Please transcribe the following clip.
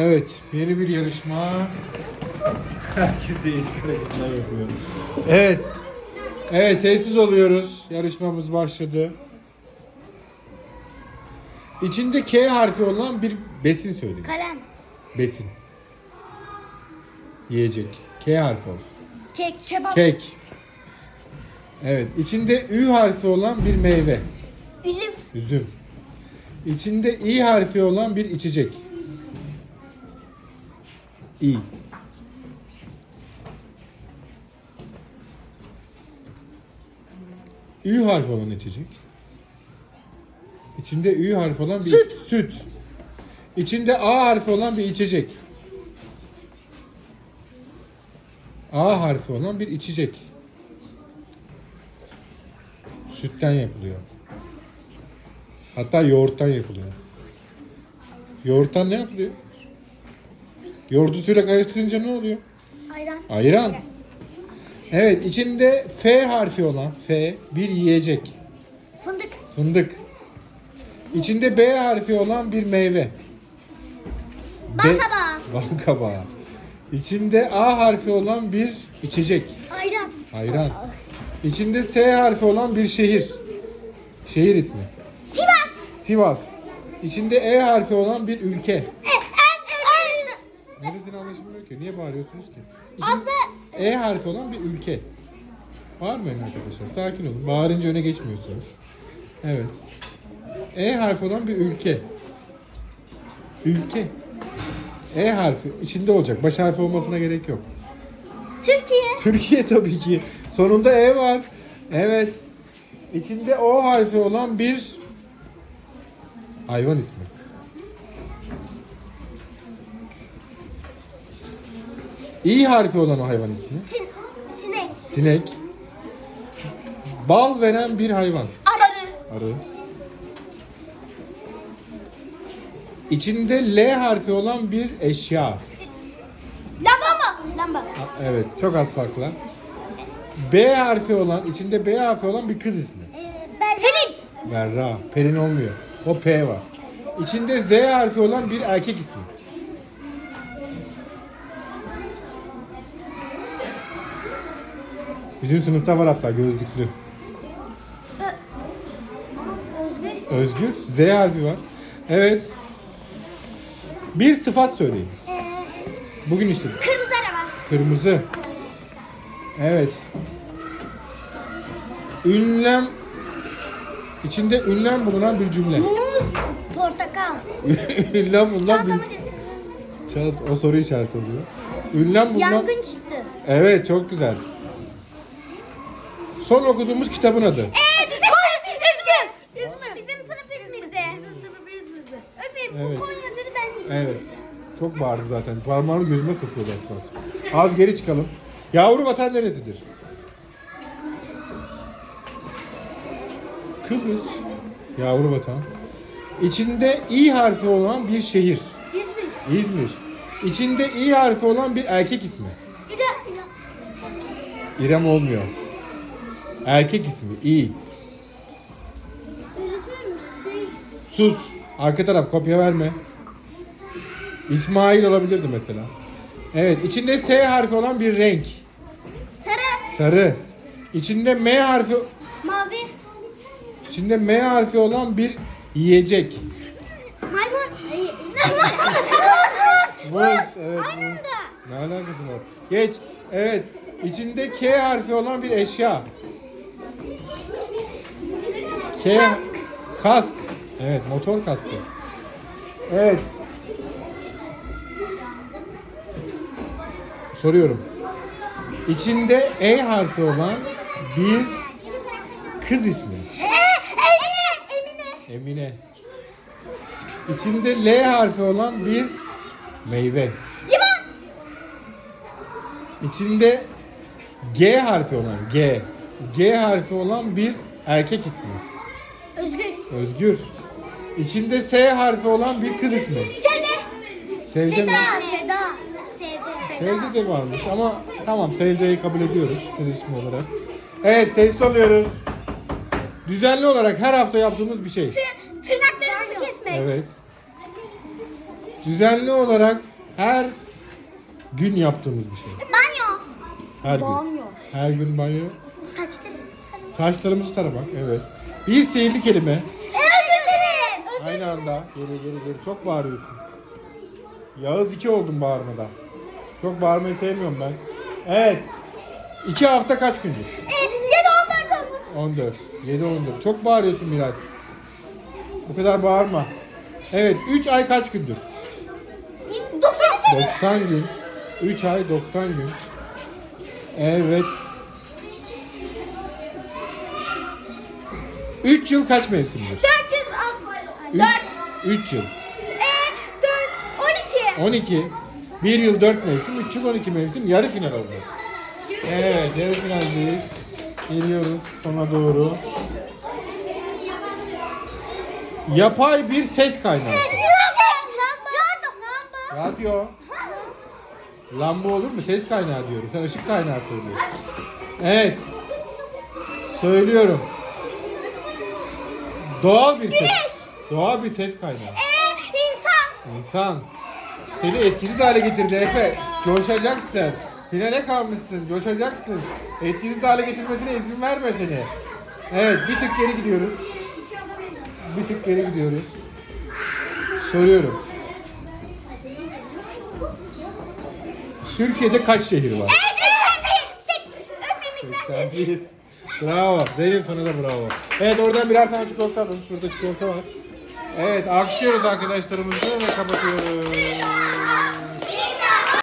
Evet, yeni bir yarışma. Herkes değişik hareketler yapıyor. Evet. Evet, sessiz oluyoruz. Yarışmamız başladı. İçinde K harfi olan bir besin söyleyin. Kalem. Besin. Yiyecek. K harfi olsun. Kek. Kebap. Kek. Evet, içinde Ü harfi olan bir meyve. Üzüm. Üzüm. İçinde İ harfi olan bir içecek. İ. Ü harfi olan içecek. İçinde Ü harfi olan bir Süt. süt. İçinde A harfi olan bir içecek. A harfi olan bir içecek. Sütten yapılıyor. Hatta yoğurttan yapılıyor. Yoğurttan ne yapılıyor? Yoğurdu suyla karıştırınca ne oluyor? Ayran. Ayran. Evet içinde F harfi olan F bir yiyecek. Fındık. Fındık. İçinde B harfi olan bir meyve. Bal Be- kabağı. Bal kabağı. İçinde A harfi olan bir içecek. Ayran. Ayran. İçinde S harfi olan bir şehir. Şehir ismi. Sivas. Sivas. İçinde E harfi olan bir ülke. E, en, Neresini anlaşılmıyor ki? Niye bağırıyorsunuz ki? Aslı. E harfi olan bir ülke. Bağırmayın arkadaşlar. Sakin olun. Bağırınca öne geçmiyorsunuz. Evet. E harfi olan bir ülke. Ülke. E harfi içinde olacak. Baş harfi olmasına gerek yok. Türkiye. Türkiye tabii ki. Sonunda E var. Evet. İçinde O harfi olan bir hayvan ismi. İ harfi olan o hayvan ismi. Sin, sinek. Sinek. Bal veren bir hayvan. Arı. Arı. İçinde L harfi olan bir eşya. Lamba mı? Lamba. Evet, çok az farkla. B harfi olan, içinde B harfi olan bir kız ismi. Ee, Pelin. Berra. Pelin olmuyor. O P var. İçinde Z harfi olan bir erkek ismi. Bizim sınıfta var hatta gözlüklü. Özgür. Z harfi var. Evet. Bir sıfat söyleyin. Ee, Bugün işte. kırmızı araba. Kırmızı. Evet. Ünlem. İçinde ünlem bulunan bir cümle. Muz. Portakal. ünlem bulunan Çantamı bir... Çat, o soru işareti oluyor. Ünlem bulunan... Yangın çıktı. Evet çok güzel. Son okuduğumuz kitabın adı. Ee, bizim Konya, İzmir. İzmir. Bizim sınıf İzmir'de. Bizim sınıf İzmir'de. Öpeyim. Evet. Bu Konya dedi ben. Evet. Çok bağırdı zaten. Parmağını gözüme sokuyordu az kalsın. Az geri çıkalım. Yavru vatan neresidir? Kıbrıs. Yavru vatan. İçinde İ harfi olan bir şehir. İzmir. İzmir. İçinde İ harfi olan bir erkek ismi. Bir de İrem olmuyor. Erkek ismi İ. öğretmenim şey Sus. Arka taraf kopya verme. İsmail olabilirdi mesela. Evet. içinde S harfi olan bir renk. sarı, Sarı. İçinde M harfi mavi, içinde M harfi olan bir yiyecek. maymun. Muz, muz. Evet. Aynı muz. Ne alakası var? Geç. Evet. İçinde K harfi olan bir eşya. K. Kask. Kask. Evet, motor kaskı. Evet. Soruyorum. İçinde E harfi olan bir kız ismi. Emine. Emine. İçinde L harfi olan bir meyve. Limon. İçinde G harfi olan G. G harfi olan bir erkek ismi. Özgür. Özgür. İçinde S harfi olan bir kız ismi. Sevde. Sevde mi? Seda. Seda. Sevde. Seda. Sevde de varmış ama tamam Sevde'yi kabul ediyoruz kız ismi olarak. Evet sessiz oluyoruz. Düzenli olarak her hafta yaptığımız bir şey. Tı- Tırnaklarımızı kesmek. Evet. Düzenli olarak her gün yaptığımız bir şey. Banyo. Her gün. Banyo. Her gün banyo. Saçlarım. Saçlarımızı taramak. Evet. Bir sihirli kelime. Özür dilerim. Özür Aynı anda. Geri geri geri. Çok bağırıyorsun. Yağız iki oldum bağırmada. Çok bağırmayı sevmiyorum ben. Evet. İki hafta kaç gündür? Evet, ya da 14 olur. 14. 7 14. Çok bağırıyorsun Miraç. Bu kadar bağırma. Evet. 3 ay kaç gündür? 98. 90 gün. 3 ay 90 gün. Evet. 3 yıl kaç mevsimdir? 400 4 3 yıl. Evet 4 12. 12. 1 yıl 4 mevsim, 3 yıl 12 mevsim yarı final oldu. Evet, yarı finaldeyiz. Geliyoruz sona doğru. Yapay bir ses kaynağı. Radyo. Lamba olur mu? Ses kaynağı diyorum. Sen ışık kaynağı söylüyorsun. Evet. Söylüyorum. Doğal bir ses. Güneş. Doğal bir ses kaynağı. Ee, insan. İnsan. Seni etkisiz hale getirdi Efe. Coşacaksın. Finale kalmışsın. Coşacaksın. Etkisiz hale getirmesine izin verme seni. Evet bir tık geri gidiyoruz. Bir tık geri gidiyoruz. Soruyorum. Türkiye'de kaç şehir var? Öpeyim ben. 81. Bravo. Zeynep sana da bravo. Evet oradan birer tane çikolata alın. Şurada çikolata var. Evet alkışlıyoruz arkadaşlarımızı ve kapatıyoruz.